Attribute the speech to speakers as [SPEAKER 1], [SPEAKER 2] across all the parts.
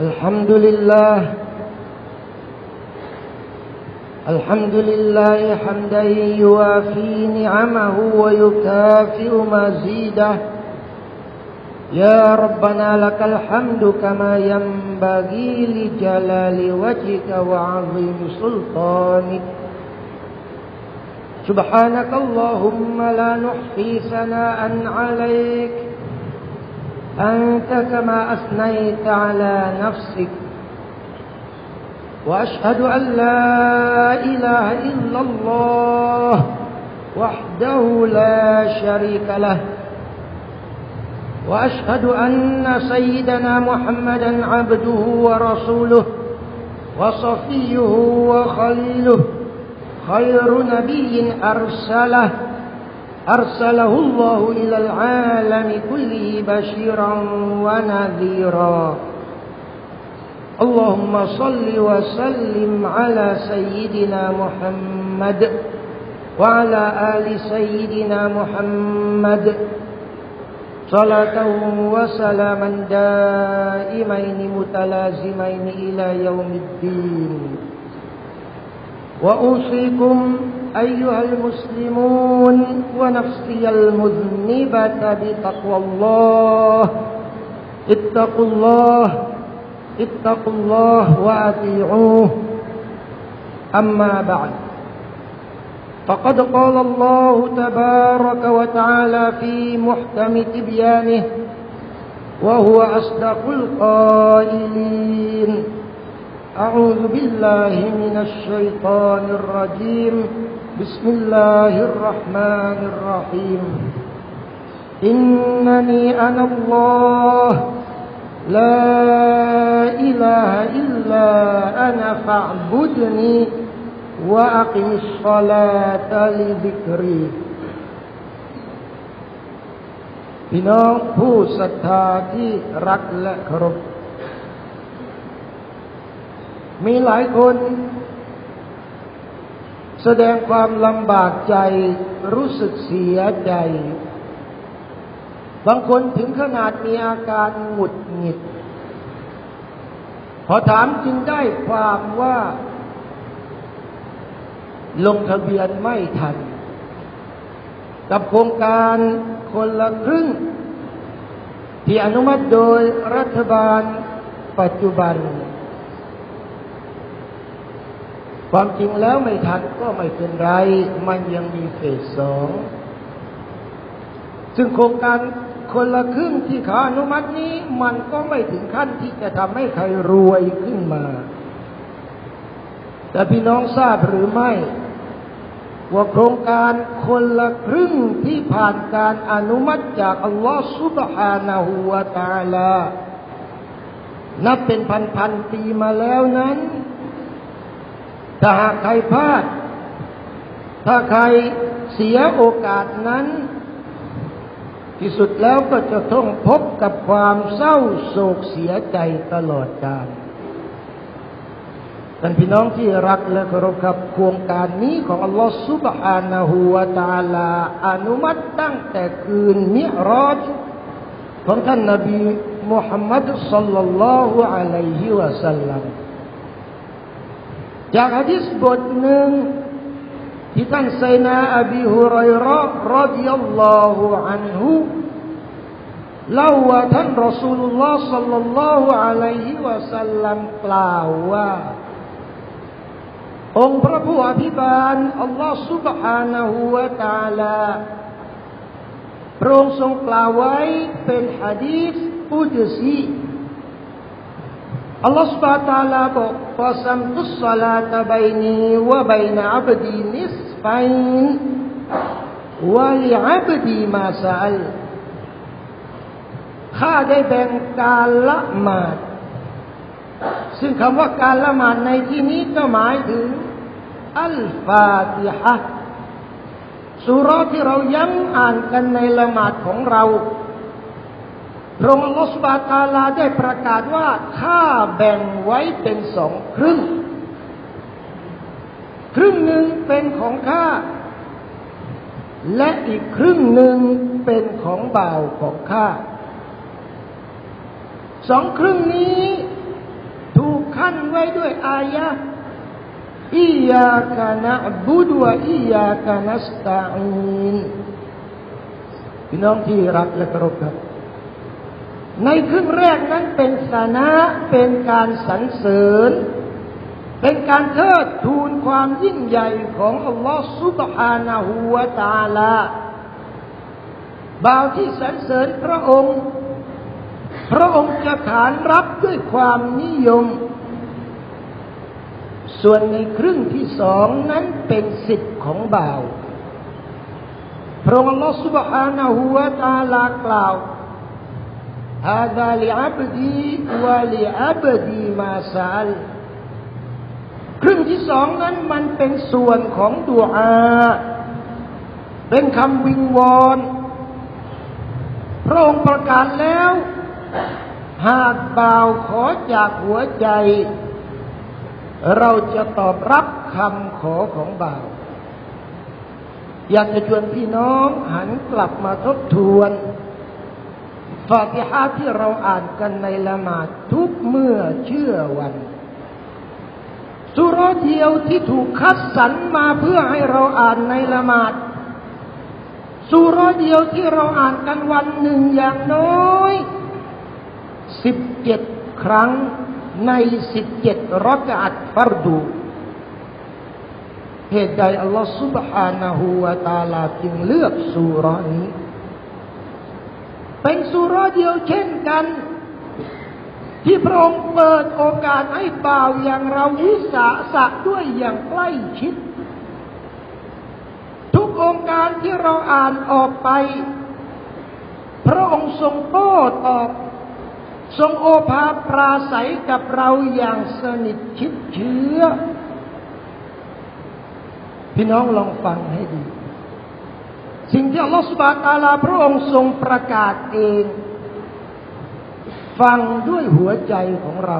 [SPEAKER 1] الحمد لله. الحمد لله حمدا يوافي نعمه ويكافئ مزيده. يا ربنا لك الحمد كما ينبغي لجلال وجهك وعظيم سلطانك. سبحانك اللهم لا نحصي ثناء عليك. أنت كما أثنيت على نفسك. وأشهد أن لا إله إلا الله وحده لا شريك له. وأشهد أن سيدنا محمدا عبده ورسوله وصفيه وخليله خير نبي أرسله. أرسله الله إلى العالم كله بشيرا ونذيرا. اللهم صل وسلم على سيدنا محمد وعلى آل سيدنا محمد. صلاة وسلاما دائمين متلازمين إلى يوم الدين. وأوصيكم أيها المسلمون ونفسي المذنبة بتقوى الله. اتقوا الله اتقوا الله وأطيعوه. أما بعد فقد قال الله تبارك وتعالى في محكم تبيانه وهو أصدق القائلين. أعوذ بالله من الشيطان الرجيم. بسم الله الرحمن الرحيم إنني أنا الله لا إله إلا أنا فاعبدني وأقم الصلاة لذكري พี่น้องผู้ศรัทธาที่รักและเคารพมีหลายคน แสดงความลำบากใจรู้สึกเสียใจ บางคนถึงขนาดมีอาการหงุดหงิด พอถามจึงได้ความว่า ลงทะเบียนไม่ทัน กับโครงการคนละครึ่ง ที่อนุมัติโดยรัฐบาลปัจจุบัน ความจริงแล้วไม่ทันก็ไม่เป็นไร มันยังมีเฟสสอง ซึ่งโครงการคนละครึ่งที่เขาอนุมัตินี้มันก็ไม่ถึงขั้นที่จะทำให้ใครรวยขึ้นมา แต่พี่น้องทราบหรือไม่ ว่าโครงการคนละครึ่งที่ผ่านการอนุมัติจากอัลลอฮฺสุบฮานาหูวาตาลา นับเป็นพันพันปีมาแล้วนั้น ถ้าหากใครพลาด ถ้าใครเสียโอกาสนั้น ที่สุดแล้วก็จะต้องพบกับความเศร้าโศกเสียใจตลอดกาลท่านพี่น้องที่รักและเคารพครับโครงการนี้ของอัลลอฮฺซุบฮานะฮูวาตาลา อนุมัติตั้งแต่คืนมิรอจของท่านนบีมุฮัมมัดสัลลัลลอฮุอะลัยฮิวะสัลลัม จากฮะดิษบทหนึ่งที่ท่านไซนาอบีฮุไรเราะห์รดิยัลลอฮุอันฮุเล่าว่าท่านรอสูลุลลอฮ์สัลลัลลอฮุอะลัยฮิวะสัลลัมกล่าวว่า องค์พระผู้อภิบาลอัลลอฮ์ سبحانه และ تعالى พระองค์ทรงกล่าวไว้เป็นฮะดีษอุดซี อัลลอฮฺสุบะตาลาบอกฟาซัมตุสลาตะบนีวะบนาอับดีนิสฟัยวะลิอับดีมาซาลข้าได้แบ่งการละหมาด ซึ่งคำว่าการละหมาดในที่นี้ก็หมายถึงอัลฟาติฮะสุรที่เรายังอ่านกันในละหมาดของเรา พระองค์ลอสบาตาลาได้ประกาศว่าข้าแบ่งไว้เป็นสองครึ่ง ครึ่งหนึ่งเป็นของข้า และอีกครึ่งหนึ่งเป็นของบ่าวของข้าสองครึ่งนี้ถูกขั้นไว้ด้วยอายะอิยากะนะบุดวะอิยากะนัสตาอินพี่น้องที่รักและเคารพครับ ในครึ่งแรกนั้นเป็นสนะเป็นการสรรเสริญ เป็นการเทิดทูนความยิ่งใหญ่ของอัลลอฮฺสุบฮานาหูวตาลาบ่าวที่สรรเสริญพระองค์ พระองค์จะขานรับด้วยความนิยม ส่วนในครึ่งที่สองนั้นเป็นสิทธิ์ของบ่าว พระองค์ลอฮฺสุบฮานาหูวตาลากล่าว هذا لعبدي ولعبدي ما سأل ครึ่งที่สองนั้นมันเป็นส่วนของดุอาเป็นคำวิงวอนพระองค์ประกาศแล้ว หากบ่าวขอจากหัวใจ เราจะตอบรับคำขอของบ่าว อยากจะชวนพี่น้องหันกลับมาทบทวน ฟาติฮาที่เราอ่านกันในละหมาดทุกเมื่อเชื่อวัน สุรเดียวที่ถูกคัดสรรมาเพื่อให้เราอ่านในละหมาดสุรเดียวที่เราอ่านกันวันหนึ่งอย่างน้อยสิบเจ็ดครั้งในสิบเจ็ดรักอัตฟัรดูเหตุใดอัลลอฮฺ سبحانه และ تعالى จึงเลือกสุรานี้ เป็นสุราเดียวเช่นกัน ที่พระองค์เปิดโอกาสให้บ่าวอย่างเราวิสาสะด้วยอย่างใกล้ชิด ทุกองค์การที่เราอ่านออกไป พระองค์ทรงโต้ตอบ ทรงโอภาปราศัยกับเราอย่างสนิทชิดเชื้อ พี่น้องลองฟังให้ดี สิ่งที่อัลลอฮฺสุบานตาลาพระองค์ทรงประกาศเอง ฟังด้วยหัวใจของเรา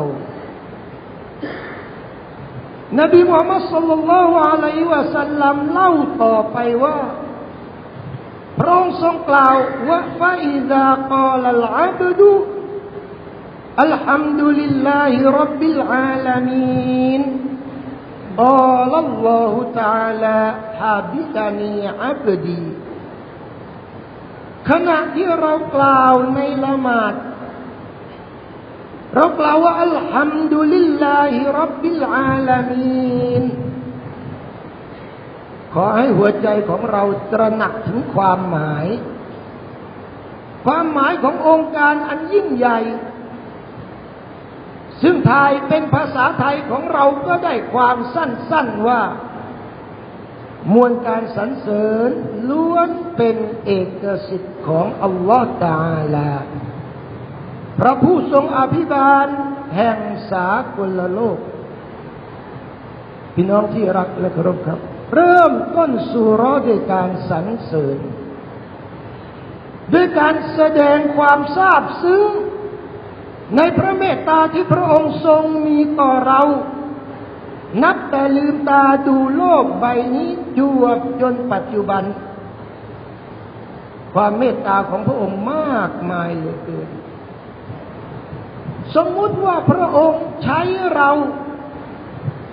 [SPEAKER 1] นบีมุฮัมมัดสุลลัลลอฮุอะลัยฮิวะสัลลัมเล่าต่อไปว่า พระองค์ทรงกล่าวว่าฟาอิซากาลัลอับดุ الحمد لله رب العالمين قال الله تعالى حبدني عبدي ขณะที่เรากล่าวในละหมาด เรากล่าวว่าอัลฮัมดุลิลลาฮิรับบิลอาลามีนขอให้หัวใจของเราตระหนักถึงความหมาย ความหมายขององค์การอันยิ่งใหญ่ ซึ่งไทยเป็นภาษาไทยของเราก็ได้ความสั้นๆว่า มวลการสรรเสริญล้วนเป็นเอกสิทธิ์ของอัลลอฮฺตาลา พระผู้ทรงอภิบาลแห่งสากลโลก พี่น้องที่รักและเคารพครับ เริ่มต้นสุรอด้วยการสรรเสริญ ด้วยการแสดงความซาบซึ้งในพระเมตตาที่พระองค์ทรงมีต่อเรา นับแต่ลืมตาดูโลกใบนี้จวบจนปัจจุบัน ความเมตตาของพระองค์มากมายเหลือเกิน สมมุติว่าพระองค์ใช้เรา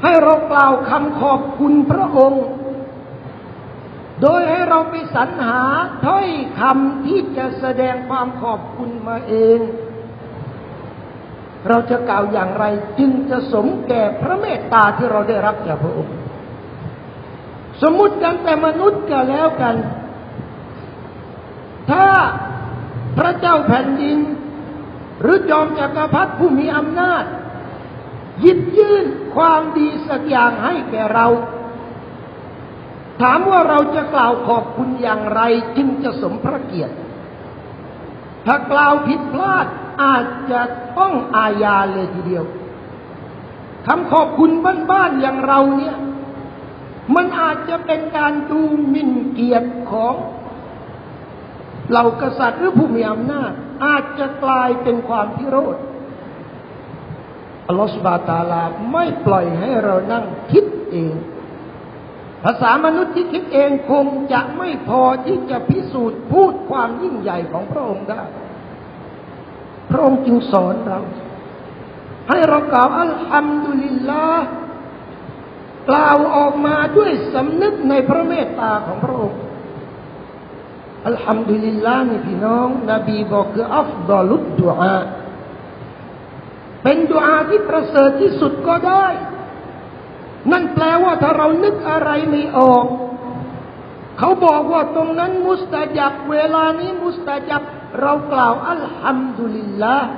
[SPEAKER 1] ให้เรากล่าวคำขอบคุณพระองค์ โดยให้เราไปสรรหาถ้อยคำที่จะแสดงความขอบคุณมาเอง เราจะกล่าวอย่างไรจึงจะสมแก่พระเมตตาที่เราได้รับจากพระองค์ สมมุติกันแต่มนุษย์ก็แล้วกัน ถ้าพระเจ้าแผ่นดิน หรือจอมจักรพรรดิผู้มีอำนาจยิบยื่นความดีสักอย่างให้แก่เรา ถามว่าเราจะกล่าวขอบคุณอย่างไรจึงจะสมพระเกียรติ ถ้ากล่าวผิดพลาด อาจจะต้องอาญาเลยทีเดียวคำขอบคุณบ้านๆอย่างเราเนี่ย มันอาจจะเป็นการดูหมิ่นเกียรติของเหล่ากษัตริย์หรือผู้มีอำนาจ อาจจะกลายเป็นความพิโรธอัลลอฮฺสุบาตาลาไม่ปล่อยให้เรานั่งคิดเอง ภาษามนุษย์ที่คิดเองคงจะไม่พอที่จะพิสูจน์พูดความยิ่งใหญ่ของพระองค์ได้ พระองค์จึงสอนเรา ให้เรากล่าวอัลฮัมดุลิลลาห์กล่าวออกมาด้วยสำนึกในพระเมตตาของพระองค์อัลฮัมดุลิลลาห์นี่พี่น้อง นบีบอกคืออัฟดอลุดดุอาเป็นดุอาที่ประเสริฐที่สุดก็ได้ นั่นแปลว่าถ้าเรานึกอะไรไม่ออก เขาบอกว่าตรงนั้นมุสตาจับเวลานี้มุสตาจับ เรากล่าวอัลฮัมดุลิลลาห์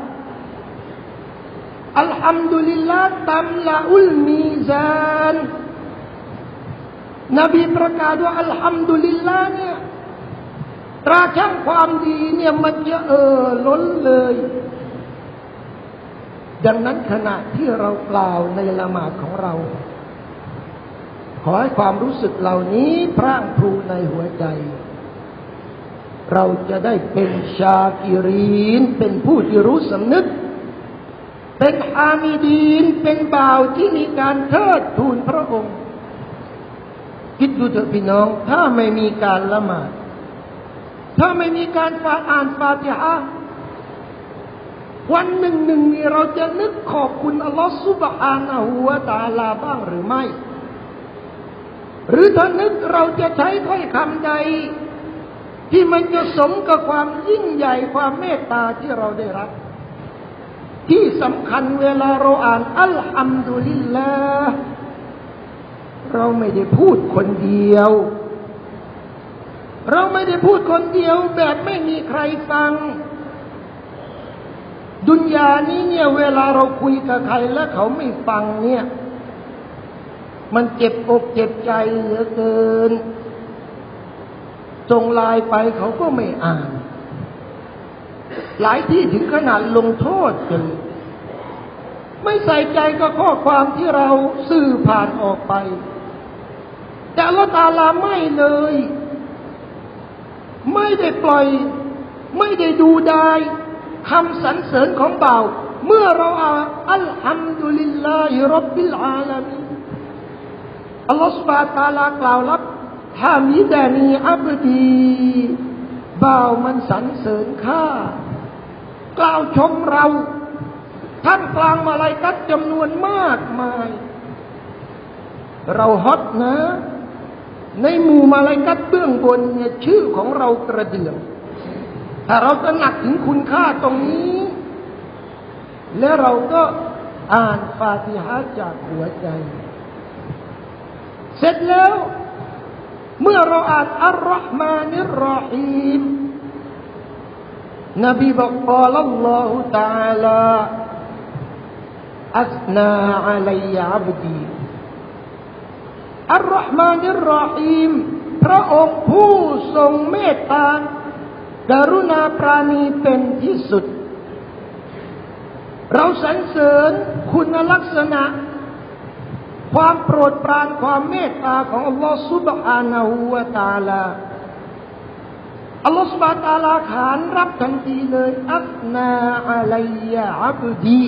[SPEAKER 1] อัลฮัมดุลิลลาห์ตัมละอุลมีซานนบีประกาศว่าอัลฮัมดุลิลลาห์เนี่ยตราช่างความดีเนี่ยมันจะเออล้นเลย ดังนั้นขณะที่เรากล่าวในละหมาดของเรา ขอให้ความรู้สึกเหล่านี้พร่างพรูในหัวใจ เราจะได้เป็นชากิรีน เป็นผู้ที่รู้สำนึก เป็นฮามิดีน เป็นบ่าวที่มีการเทิดทูนพระองค์ คิดดูเถอะพี่น้อง ถ้าไม่มีการละหมาด ถ้าไม่มีการฟาอ่านฟาติฮะวันหนึ่งหนึ่งเราจะนึกขอบคุณอัลลอฮฺซุบฮานะฮูวะตาลาบ้างหรือไม่ หรือถ้านึกเราจะใช้ถ้อยคำใด ที่มันจะสมกับความยิ่งใหญ่ความเมตตาที่เราได้รับ ที่สำคัญเวลาเราอ่านอัลฮัมดุลิลลาห์เราไม่ได้พูดคนเดียว เราไม่ได้พูดคนเดียวแบบไม่มีใครฟัง ดุนยานี้เนี่ยเวลาเราคุยกับใครแล้วเขาไม่ฟังเนี่ย มันเจ็บอกเจ็บใจเหลือเกิน ส่งไลน์ไปเขาก็ไม่อ่าน หลายที่ถึงขนาดลงโทษกันไม่ใส่ใจกับข้อความที่เราสื่อผ่านออกไป แต่ลลอฮฺตาลาไม่เลย ไม่ได้ปล่อย ไม่ได้ดูดายคำสรรเสริญของบ่าว เมื่อเราอ่านอัลฮัมดุลิลลาฮิรับบิลอาลามีอัลลอฮฺสุบฮาตาลากล่าวรับ ฮามิดานีอับดีบ่าวมันสรรเสริญข้ากล่าวชมเราท่ามกลางมาลายกัดจำนวนมากมาย เราฮอตนะ ในหมู่มาลายกัดเบื้องบนเนี่ยชื่อของเรากระเดื่องถ้าเราตระหนักถึงคุณค่าตรงนี้ แล้วเราก็อ่านฟาติฮะจากหัวใจ เสร็จแล้ว เมื่อเราอ่านอัลลอฮ์มานิรอฮีมนบีบอกกอลัลลอฮุตาลาอัสนาอัลัยอับดีอัลลอฮ์มานิรอฮีมพระองค์ผู้ทรงเมตตากรุณาปราณีเป็นที่สุด เราสรรเสริญคุณลักษณะ ความโปรดปรานความเมตตาของอัลลอฮฺซุบฮานาหูวะตาลาอัลลอฮฺซุบฮานะฮูวะตาลาขานรับทันทีเลยอัฟนาอะลัยยะอับดี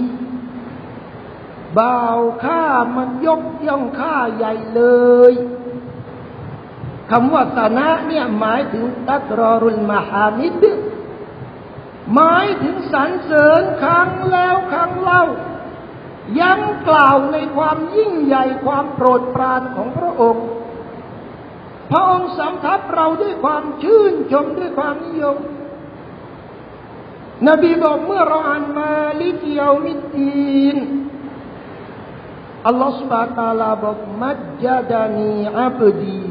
[SPEAKER 1] บ่าวข้ามันยกย่องข้าใหญ่เลยคำว่าสนะเนี่ยหมายถึงตักรอรุลมหามิดหมายถึงสรรเสริญครั้งแล้วครั้งเล่า ยังกล่าวในความยิ่งใหญ่ความโปรดปรานของพระองค์ พระองค์สำทับเราด้วยความชื่นชมด้วยความนิยม นบีบอกเมื่อเราอ่านมาลิกยามิดีนอัลลอฮฺสุบฮาตาลาบอกมัจจดานีอับดี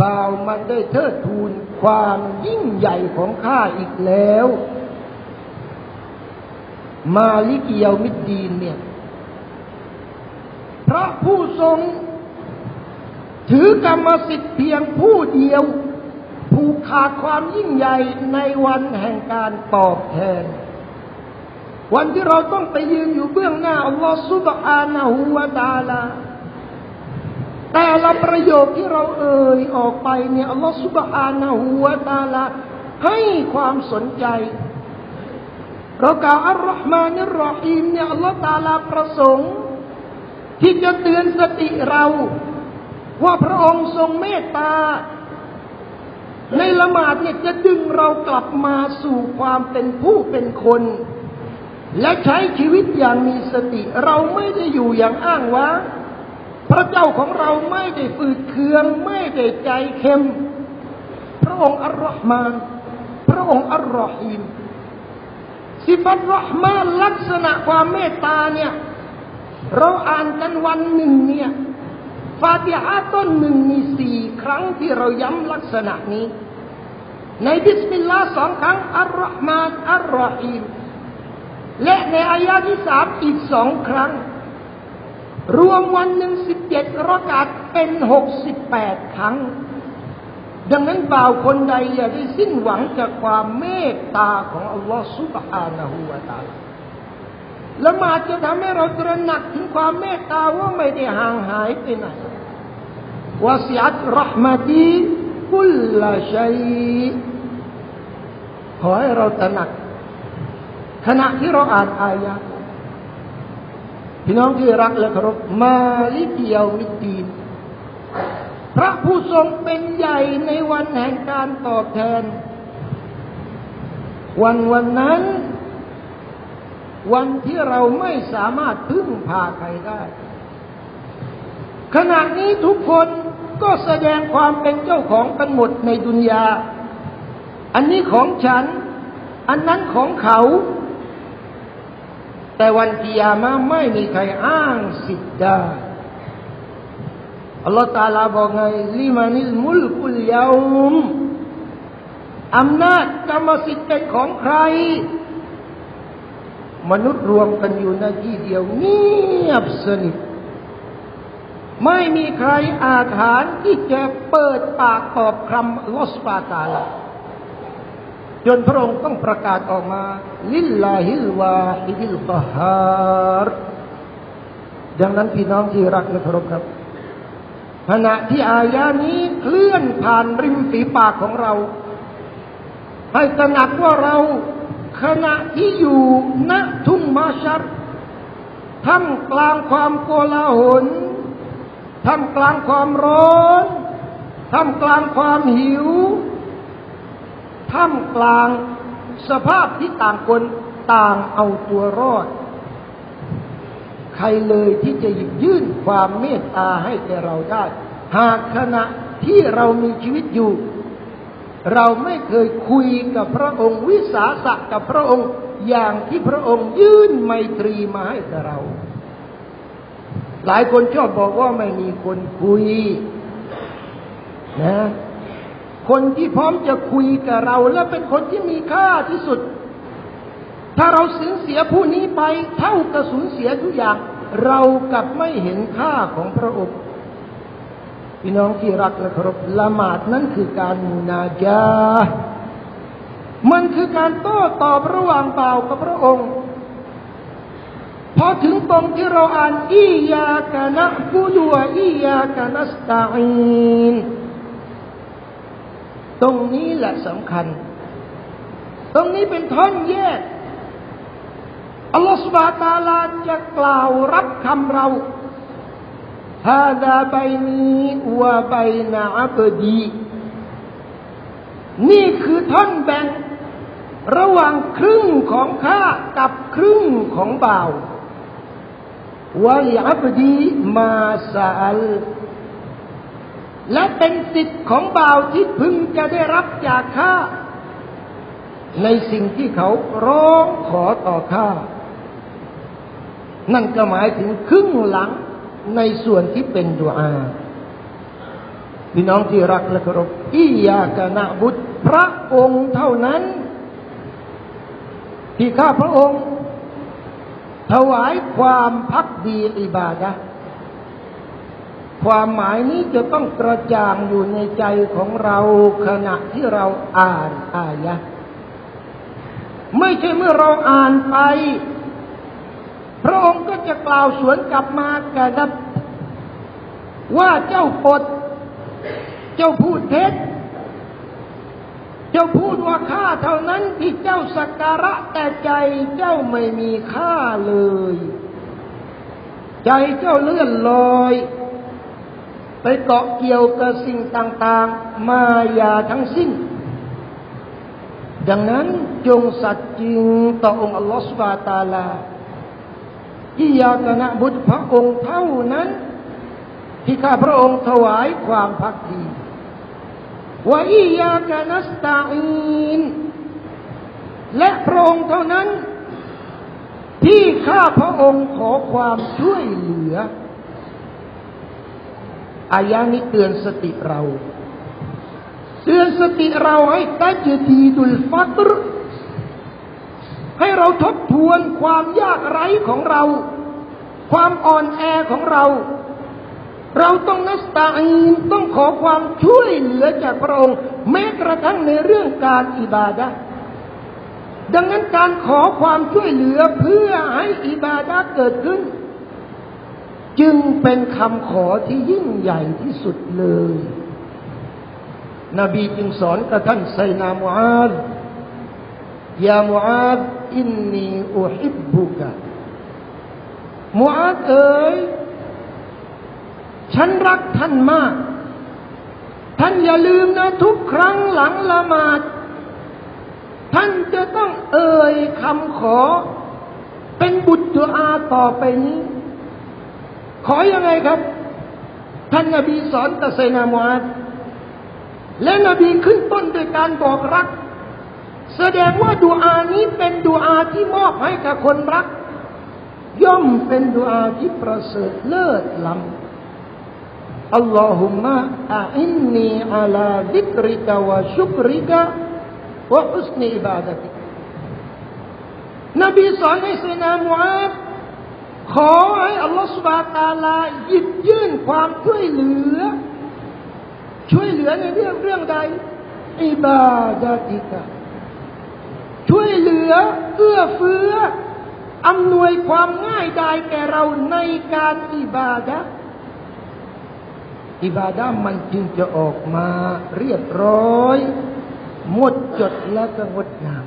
[SPEAKER 1] บ่าวมันได้เทิดทูนความยิ่งใหญ่ของข้าอีกแล้ว มาลิกิยามิดดีนเนี่ยพระผู้ทรง ถือกรรมสิทธิ์เพียงผู้เดียว ผูกขาดความยิ่งใหญ่ในวันแห่งการตอบแทน วันที่เราต้องไปยืนอยู่เบื้องหน้า อัลลอฮฺซุบฮานะฮูวะตาลาแต่ละประโยคที่เราเอ่ยออกไปเนี่ยอัลลอฮฺซุบฮานะฮูวะตาลาให้ความสนใจ เรากล่าวอัลลอฮ์มานิรรอฮีมเนี่ยอัลลอฮฺตาลาประสงค์ ที่จะเตือนสติเรา ว่าพระองค์ทรงเมตตา ในละหมาดเนี่ยจะดึงเรากลับมาสู่ความเป็นผู้เป็นคน และใช้ชีวิตอย่างมีสติ เราไม่ได้อยู่อย่างอ้างว้างพระเจ้าของเราไม่ได้ฝืดเคือง ไม่ได้ใจเค็ม พระองค์อัลลอฮ์มาน พระองค์อัลลอฮีม สิฟัตรหมานลักษณะความเมตตาเนี่ย เราอ่านกันวันหนึ่งเนี่ยฟาติฮะต้นหนึ่งมีสี่ครั้งที่เราย้ำลักษณะนี้ ในบิสมิลลาห์สองครั้งอัลลอฮ์มานอัลลอฮีมและในอายะที่สามอีกสองครั้ง รวมวันหนึ่งสิบเจ็ดรากาศเป็นหกสิบแปดครั้ง ดังนั้นบ่าวคนใดอย่าได้สิ้นหวังจากความเมตตาของอัลลอฮฺซุบฮานะฮูวาตาละหมาดจะทำให้เราตระหนักถึงความเมตตาว่าไม่ได้ห่างหายไปไหนวาสิอัตรหมตีกุลละชัยขอให้เราตระหนัก ขณะที่เราอ่านอายะพี่น้องที่รักและเคารพมาลิเกียวมิตีน พระผู้ทรงเป็นใหญ่ในวันแห่งการตอบแทน วันวันนั้น วันที่เราไม่สามารถพึ่งพาใครได้ ขณะนี้ทุกคนก็แสดงความเป็นเจ้าของกันหมดในดุนยา อันนี้ของฉัน อันนั้นของเขา แต่วันกิยามะไม่มีใครอ้างสิทธิ์ได้ อัลลอฮฺตาลาบอกไงลิมานิลมุลกุลยาอุมอำนาจกรรมสิทธิ์เป็นของใคร มนุษย์รวมกันอยู่ในที่เดียวเงียบสนิทไม่มีใครอาถานที่จะเปิดปากตอบคำลอสปาตาลาจนพระองค์ต้องประกาศออกมา ลิลลาฮิลวาฮิดิลกฮาร์ดังนั้นพี่น้องที่รักและเคารพครับ ขณะที่อายานี้เคลื่อนผ่านริมฝีปากของเรา ให้ตระหนักว่าเราขณะที่อยู่ณทุ่งมาชัดท่ามกลางความโกลาหลท่ามกลางความร้อนท่ามกลางความหิวท่ามกลางสภาพที่ต่างคนต่างเอาตัวรอด ใครเลยที่จะหยิบยื่นความเมตตาให้แก่เราได้ หากขณะที่เรามีชีวิตอยู่ เราไม่เคยคุยกับพระองค์วิสาสะกับพระองค์อย่างที่พระองค์ยื่นไมตรีมาให้กับเรา หลายคนชอบบอกว่าไม่มีคนคุยนะคนที่พร้อมจะคุยกับเรา และเป็นคนที่มีค่าที่สุด ถ้าเราสูญเสียผู้นี้ไปเท่ากับสูญเสียทุกอย่าง เรากลับไม่เห็นค่าของพระองค์พี่น้องที่รักและเคารพละหมาดนั้นคือการมูนาจามันคือการโต้ตอบระหว่างบ่ากับพระองค์พอถึงตรงที่เราอ่านอียากะนะกูดัวอียากะนัสตาอินตรงนี้แหละสำคัญ ตรงนี้เป็นท่อนแยก อัลลอฮฺสุบาตาลาจะกล่าวรับคำเราฮาดาบนีวะไบนาอับดีนี่คือท่อนแบ่งระหว่างครึ่งของข้ากับครึ่งของบ่าววะลิอับดีมาซาลและเป็นสิทธิ์ของบ่าวที่พึงจะได้รับจากข้าในสิ่งที่เขาร้องขอต่อข้า นั่นก็หมายถึงครึ่งหลังในส่วนที่เป็นดุอาพี่น้องที่รักและเคารพอียากนะบุตรพระองค์เท่านั้น ที่ข้าพระองค์ ถวายความพักดีอิบาดะความหมายนี้จะต้องกระจ่างอยู่ในใจของเราขณะที่เราอ่านอายะ ไม่ใช่เมื่อเราอ่านไป พระองค์ก็จะกล่าวสวนกลับมาแก่ดับว่าเจ้าปด เจ้าพูดเท็จ เจ้าพูดว่าข้าเท่านั้นที่เจ้าสักการะแต่ใจเจ้าไม่มีค่าเลย ใจเจ้าเลื่อนลอยไปเกาะเกี่ยวกับสิ่งต่างๆ มายาทั้งสิ้น ดังนั้นจงสัตย์จริงต่อองค์อัลลอฮฺสุบฮาตาลา อิยากนะบุตรพระองค์เท่านั้น ที่ข้าพระองค์ถวายความพักดีว่าอิยากะนัสตาอินและพระองค์เท่านั้น ที่ข้าพระองค์ขอความช่วยเหลืออายานี้เตือนสติเรา เตือนสติเราให้ตัจดีดุลฟัตร ให้เราทบทวนความยากไร้ของเรา ความอ่อนแอของเรา เราต้องนัสตาอีนต้องขอความช่วยเหลือจากพระองค์ แม้กระทั่งในเรื่องการอิบาดะดังนั้นการขอความช่วยเหลือเพื่อให้อิบาดะเกิดขึ้น จึงเป็นคำขอที่ยิ่งใหญ่ที่สุดเลย นบีจึงสอนกับท่านไซนามูอาดยามูอาด อินนีอุฮิบบุกะมูอาดเอ๋ยฉันรักท่านมาก ท่านอย่าลืมนะ ทุกครั้งหลังละหมาด ท่านจะต้องเอ่ยคำขอ เป็นบุตรดุอาต่อไปนี้ ขออยังไงครับ ท่านนบีสอนตัสไซนามวาดและนบีขึ้นต้นด้วยการบอกรัก แสดงว่าดูอานี้เป็นดูอาที่มอบให้กับคนรัก ย่อมเป็นดูอาที่ประเสริฐเลิศล้ำอัลลอฮุมะอาอินนีอาลาดิกริกะวะชุกริกะวะอุสนีอิบาดะติกนบีสอนให้เสนามูอาดขอให้อัลลอฮฺสุบาตาลาหยิบยื่นความช่วยเหลือ ช่วยเหลือในเรื่องเรื่องใดอิบาดะติกะ ช่วยเหลือเอื้อเฟื้ออำนวยความง่ายดายแก่เราในการอิบาดะอิบาดะมันจึงจะออกมาเรียบร้อย หมดจดและก็งดงาม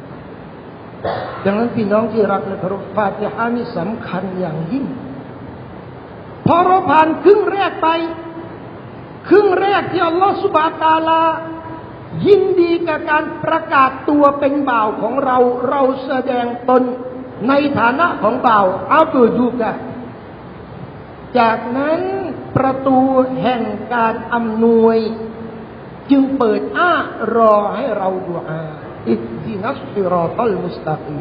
[SPEAKER 1] ดังนั้นพี่น้องที่รักและเคารพฟาติฮานี่สำคัญอย่างยิ่ง พอเราผ่านครึ่งแรกไป ครึ่งแรกที่อัลลอฮฺสุบาตาลา ยินดีกับการประกาศตัวเป็นบ่าวของเรา เราแสดงตนในฐานะของบ่าวเอาตัวดูกันจากนั้นประตูแห่งการอำนวย จึงเปิดอ้ารอให้เราดูอาอิดดินัสซิรอตัลมุสตะกี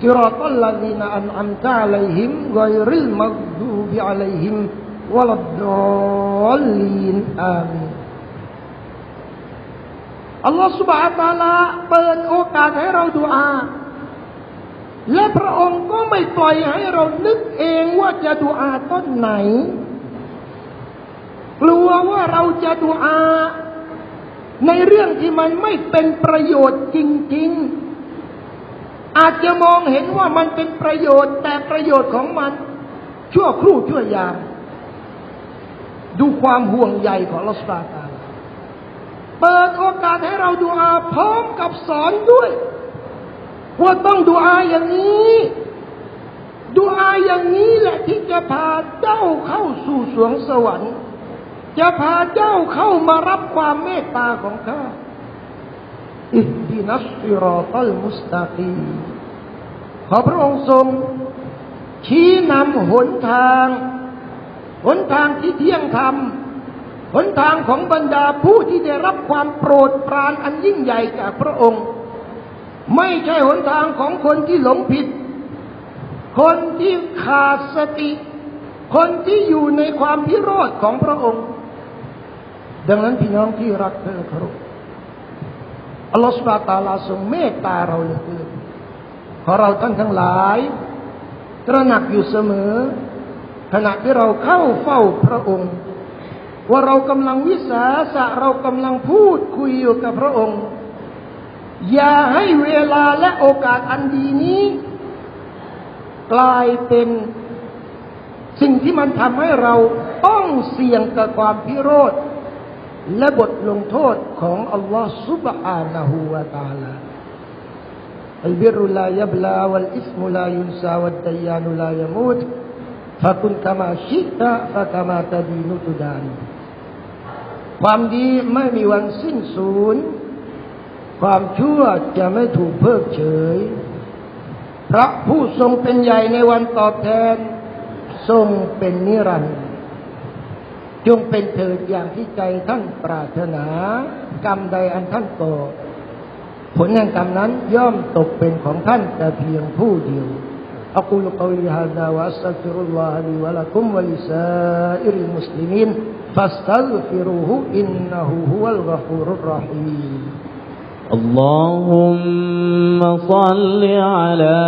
[SPEAKER 1] ซิรอตัลลดีนอันอัมตะอะลัยฮิมกอยริลมักดูบิอะลัยฮิมวะลัดดอลลีนอามีน อัลลอฮฺสุบะตาลาเปิดโอกาสให้เราดูอา และพระองค์ก็ไม่ปล่อยให้เรานึกเองว่าจะดูอาต้นไหน กลัวว่าเราจะดูอา ในเรื่องที่มันไม่เป็นประโยชน์จริง ๆ อาจจะมองเห็นว่ามันเป็นประโยชน์ แต่ประโยชน์ของมันชั่วครู่ชั่วยาม ดูความห่วงใยของลอสตาตา เปิดโอกาสให้เราดูอาพร้อมกับสอนด้วยว่าต้องดูอาอย่างนี้ดูอาอย่างนี้แหละที่จะพาเจ้าเข้าสู่สวงสวรรค์ จะพาเจ้าเข้ามารับความเมตตาของข้าอิฮดินัสซิรอตัลมุสตากีขอพระองค์ทรง ชี้นำหนทาง หนทางที่เที่ยงธรรม หนทางของบรรดาผู้ที่ได้รับความโปรดปรานอันยิ่งใหญ่จากพระองค์ ไม่ใช่หนทางของคนที่หลงผิด คนที่ขาดสติ คนที่อยู่ในความพิโรธของพระองค์ ดังนั้นพี่น้องที่รักและเครพอัลลอฮฺสุบฮาตาลาทรงเมตตาเราเหลือเกินขอเราท่านทั้งหลาย ตระหนักอยู่เสมอ ขณะที่เราเข้าเฝ้าพระองค์ ว่าเรากำลังวิสาสะเรากำลังพูดคุยอยู่กับพระองค์ อย่าให้เวลาและโอกาสอันดีนี้ กลายเป็นสิ่งที่มันทำให้เราต้องเสี่ยงกับความพิโรธ และบทลงโทษของอัลลอฮ์ سبحانه และ تعالى البر لا يبلى والإثم لا ينسى والديان لا يموت فكن كما شئت فكما تدين تدان ความดีไม่มีวันสิ้นสูญ ความชั่วจะไม่ถูกเพิกเฉย พระผู้ทรงเป็นใหญ่ในวันตอบแทน ทรงเป็นนิรันดร์จงเป็นเถิดอย่างที่ใจท่านปรารถนา กรรมใดอันท่านก่อผลแห่งกรรมนั้นย่อมตกเป็นของท่านแต่เพียงผู้เดียว أقول قولي هذا وأستغفر الله لي ولكم ولسائر المسلمين فاستغفروه إنه هو الغفور الرحيم.
[SPEAKER 2] اللهم صل على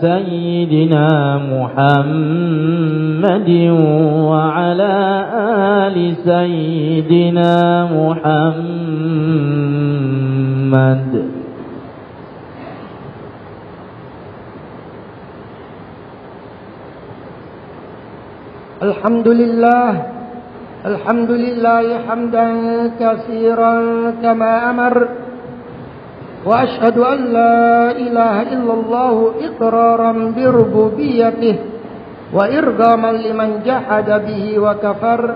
[SPEAKER 2] سيدنا محمد وعلى آل سيدنا محمد.
[SPEAKER 1] الحمد لله الحمد لله حمدا كثيرا كما أمر وأشهد أن لا إله إلا الله إقرارا بربوبيته وإرغاما لمن جحد به وكفر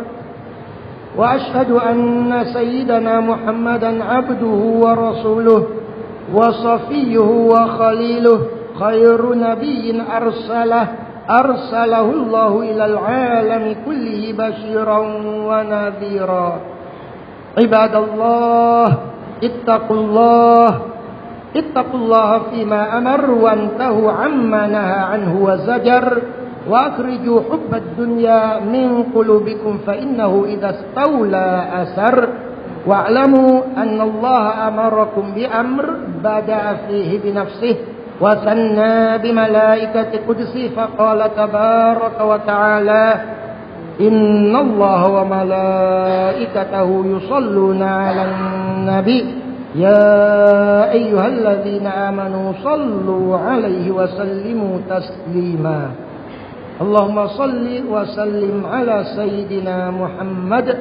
[SPEAKER 1] وأشهد أن سيدنا محمدا عبده ورسوله وصفيه وخليله خير نبي أرسله. أرسله الله إلى العالم كله بشيرا ونذيرا. عباد الله اتقوا الله اتقوا الله فيما أمر وانتهوا عما نهى عنه وزجر. وأخرجوا حب الدنيا من قلوبكم فإنه إذا استولى أسر. واعلموا أن الله أمركم بأمر بدأ فيه بنفسه. وثنى بملائكة قدسه فقال تبارك وتعالى إن الله وملائكته يصلون على النبي. يا أيها الذين آمنوا صلوا عليه وسلموا تسليما. اللهم صل وسلم على سيدنا محمد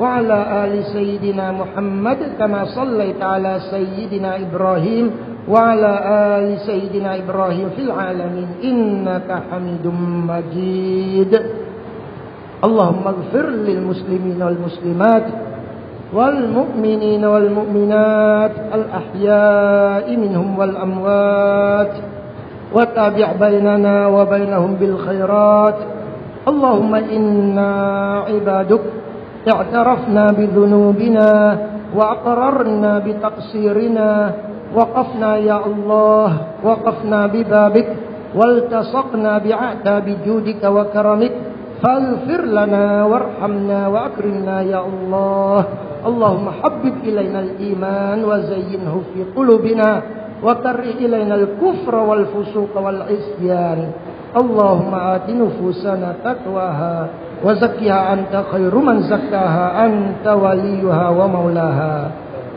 [SPEAKER 1] وعلى آل سيدنا محمد كما صليت على سيدنا إبراهيم وعلى آل سيدنا إبراهيم في العالمين إنك حميد مجيد. اللهم اغفر للمسلمين والمسلمات والمؤمنين والمؤمنات الأحياء منهم والأموات وتابع بيننا وبينهم بالخيرات. اللهم إنا عبادك اعترفنا بذنوبنا وأقررنا بتقصيرنا وقفنا يا الله وقفنا ببابك والتصقنا بعتاب جودك وكرمك فاغفر لنا وارحمنا وأكرمنا يا الله. اللهم حبب إلينا الإيمان وزينه في قلوبنا وكره إلينا الكفر والفسوق والعصيان. اللهم آت نفوسنا تقواها وزكها أنت خير من زكاها أنت وليها ومولاها.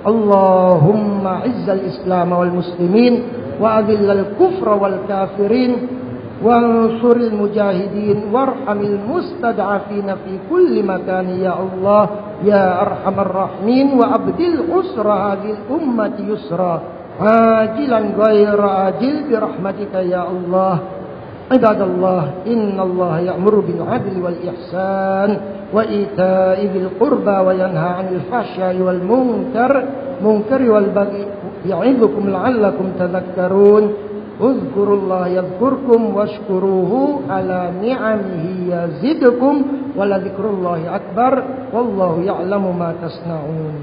[SPEAKER 1] اللهم عز الإسلام والمسلمين وأذل الكفر والكافرين وانصر المجاهدين وارحم المستضعفين في كل مكان يا الله يا أرحم الراحمين وأبدل عسر هذه الأمة يسرا عاجلا غير عاجل برحمتك يا الله. عباد الله إن الله يأمر بالعدل والإحسان وإيتاء ذي القربى وينهى عن الفحشاء والمنكر منكر والبغي يعظكم لعلكم تذكرون. اذكروا الله يذكركم واشكروه على نعمه يزدكم ولذكر الله أكبر. والله يعلم ما تصنعون.